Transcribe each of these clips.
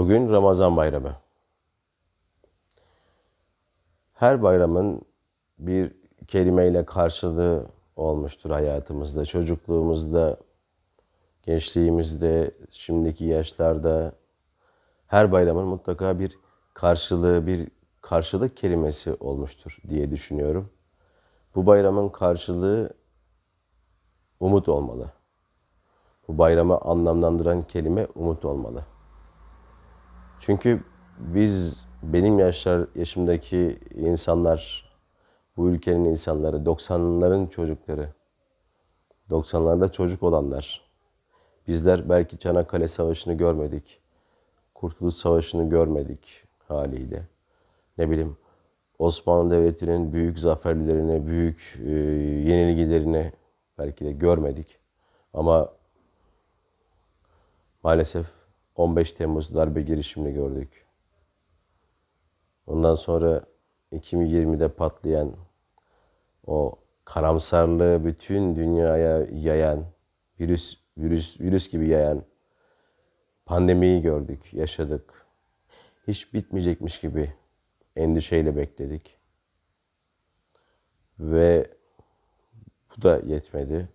Bugün Ramazan bayramı. Her bayramın bir kelimeyle karşılığı olmuştur hayatımızda. Çocukluğumuzda, gençliğimizde, şimdiki yaşlarda her bayramın mutlaka bir karşılığı, bir karşılık kelimesi olmuştur diye düşünüyorum. Bu bayramın karşılığı umut olmalı. Bu bayramı anlamlandıran kelime umut olmalı. Çünkü biz benim yaşlar yaşımdaki insanlar, bu ülkenin insanları, 90'ların çocukları, 90'larda çocuk olanlar. Bizler belki Çanakkale Savaşı'nı görmedik. Kurtuluş Savaşı'nı görmedik haliyle. Ne bileyim Osmanlı Devleti'nin büyük zaferlerini, büyük e, yenilgilerini belki de görmedik. Ama maalesef 15 Temmuz darbe girişimini gördük. Ondan sonra 2020'de patlayan o karamsarlığı bütün dünyaya yayan, virüs virüs virüs gibi yayan pandemiyi gördük, yaşadık. Hiç bitmeyecekmiş gibi endişeyle bekledik. Ve bu da yetmedi.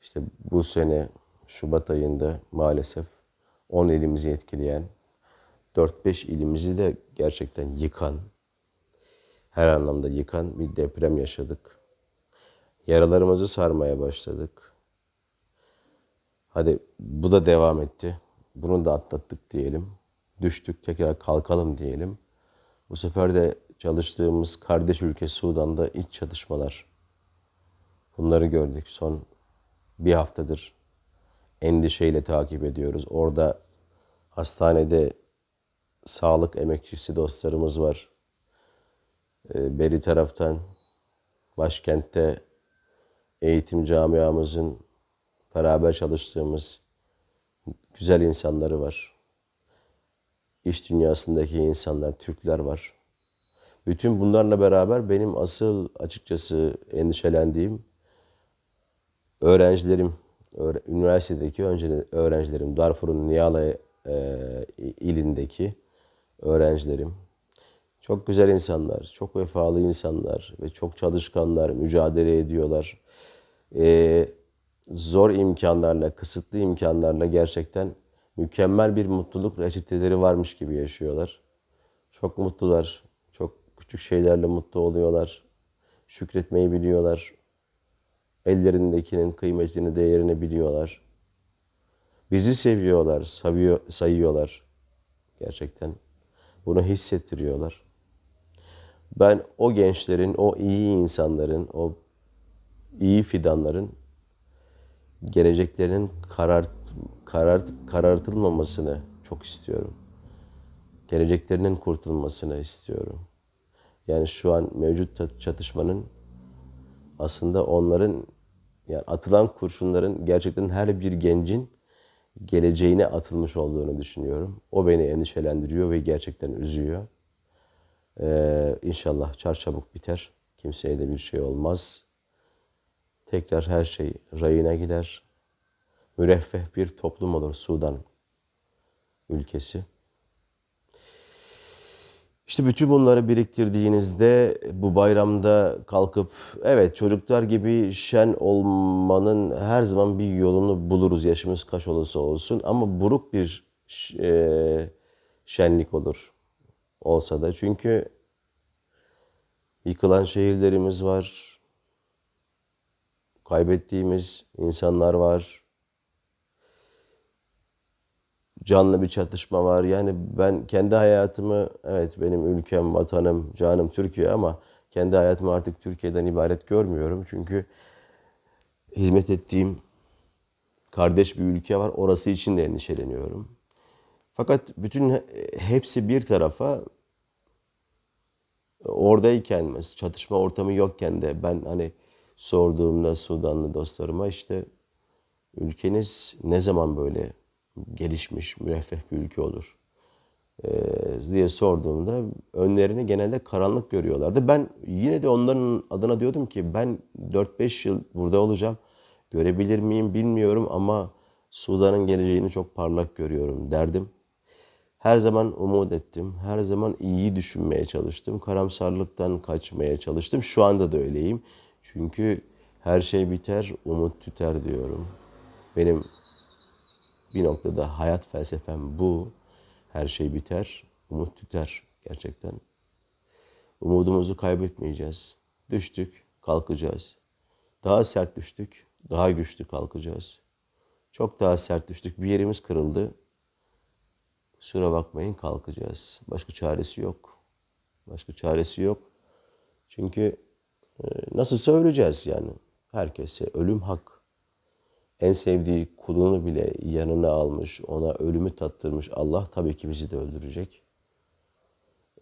İşte bu sene Şubat ayında maalesef 10 ilimizi etkileyen, 4-5 ilimizi de gerçekten yıkan, her anlamda yıkan bir deprem yaşadık. Yaralarımızı sarmaya başladık. Hadi bu da devam etti. Bunu da atlattık diyelim. Düştük tekrar kalkalım diyelim. Bu sefer de çalıştığımız kardeş ülke Sudan'da iç çatışmalar. Bunları gördük son bir haftadır endişeyle takip ediyoruz. Orada hastanede sağlık emekçisi dostlarımız var. Ee, beri taraftan başkentte eğitim camiamızın beraber çalıştığımız güzel insanları var. İş dünyasındaki insanlar, Türkler var. Bütün bunlarla beraber benim asıl açıkçası endişelendiğim öğrencilerim, üniversitedeki önce öğrencilerim, Darfur'un Niyala e, ilindeki öğrencilerim. Çok güzel insanlar, çok vefalı insanlar ve çok çalışkanlar, mücadele ediyorlar. E, zor imkanlarla, kısıtlı imkanlarla gerçekten mükemmel bir mutluluk reçeteleri varmış gibi yaşıyorlar. Çok mutlular, çok küçük şeylerle mutlu oluyorlar. Şükretmeyi biliyorlar. Ellerindekinin kıymetini, değerini biliyorlar. Bizi seviyorlar, sayıyor, sayıyorlar. Gerçekten bunu hissettiriyorlar. Ben o gençlerin, o iyi insanların, o iyi fidanların geleceklerinin karart, karart, karartılmamasını çok istiyorum. Geleceklerinin kurtulmasını istiyorum. Yani şu an mevcut çatışmanın aslında onların yani atılan kurşunların gerçekten her bir gencin geleceğine atılmış olduğunu düşünüyorum. O beni endişelendiriyor ve gerçekten üzüyor. Ee, inşallah çarçabuk biter. Kimseye de bir şey olmaz. Tekrar her şey rayına gider. Müreffeh bir toplum olur Sudan ülkesi. İşte bütün bunları biriktirdiğinizde bu bayramda kalkıp evet çocuklar gibi şen olmanın her zaman bir yolunu buluruz yaşımız kaç olursa olsun. Ama buruk bir e, şenlik olur olsa da. Çünkü yıkılan şehirlerimiz var, kaybettiğimiz insanlar var, canlı bir çatışma var. Yani ben kendi hayatımı, evet benim ülkem, vatanım, canım Türkiye ama kendi hayatımı artık Türkiye'den ibaret görmüyorum. Çünkü hizmet ettiğim kardeş bir ülke var. Orası için de endişeleniyorum. Fakat bütün hepsi bir tarafa oradayken, çatışma ortamı yokken de ben hani sorduğumda Sudanlı dostlarıma işte ülkeniz ne zaman böyle gelişmiş, müreffeh bir ülke olur e, diye sorduğumda önlerini genelde karanlık görüyorlardı. Ben yine de onların adına diyordum ki ben 4-5 yıl burada olacağım. Görebilir miyim bilmiyorum ama Sudan'ın geleceğini çok parlak görüyorum derdim. Her zaman umut ettim. Her zaman iyi düşünmeye çalıştım. Karamsarlıktan kaçmaya çalıştım. Şu anda da öyleyim. Çünkü her şey biter, umut tüter diyorum. Benim bir noktada hayat felsefem bu. Her şey biter, umut tüter gerçekten. Umudumuzu kaybetmeyeceğiz. Düştük, kalkacağız. Daha sert düştük, daha güçlü kalkacağız. Çok daha sert düştük. Bir yerimiz kırıldı. Kusura bakmayın kalkacağız. Başka çaresi yok. Başka çaresi yok. Çünkü e, nasılsa öleceğiz yani. Herkese ölüm hak. En sevdiği kulunu bile yanına almış, ona ölümü tattırmış Allah tabii ki bizi de öldürecek.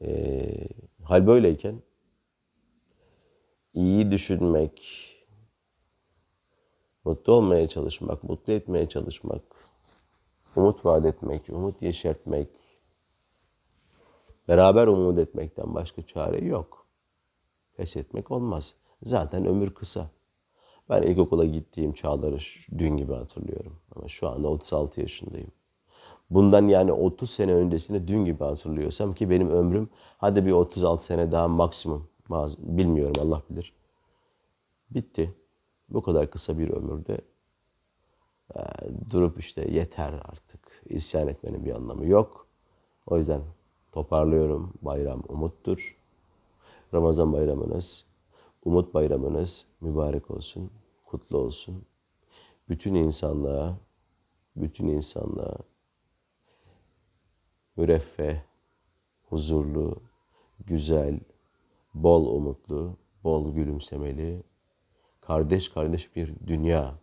E, hal böyleyken iyi düşünmek, mutlu olmaya çalışmak, mutlu etmeye çalışmak, umut vaat etmek, umut yeşertmek, beraber umut etmekten başka çare yok. Pes etmek olmaz. Zaten ömür kısa. Ben ilkokula gittiğim çağları dün gibi hatırlıyorum. Ama şu anda 36 yaşındayım. Bundan yani 30 sene öncesini dün gibi hatırlıyorsam ki benim ömrüm hadi bir 36 sene daha maksimum. Bilmiyorum Allah bilir. Bitti. Bu kadar kısa bir ömürde e, durup işte yeter artık. İsyan etmenin bir anlamı yok. O yüzden toparlıyorum. Bayram umuttur. Ramazan bayramınız, umut bayramınız mübarek olsun, kutlu olsun. Bütün insanlığa, bütün insanlığa müreffeh, huzurlu, güzel, bol umutlu, bol gülümsemeli, kardeş kardeş bir dünya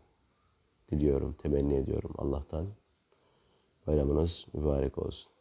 diliyorum, temenni ediyorum Allah'tan. Bayramınız mübarek olsun.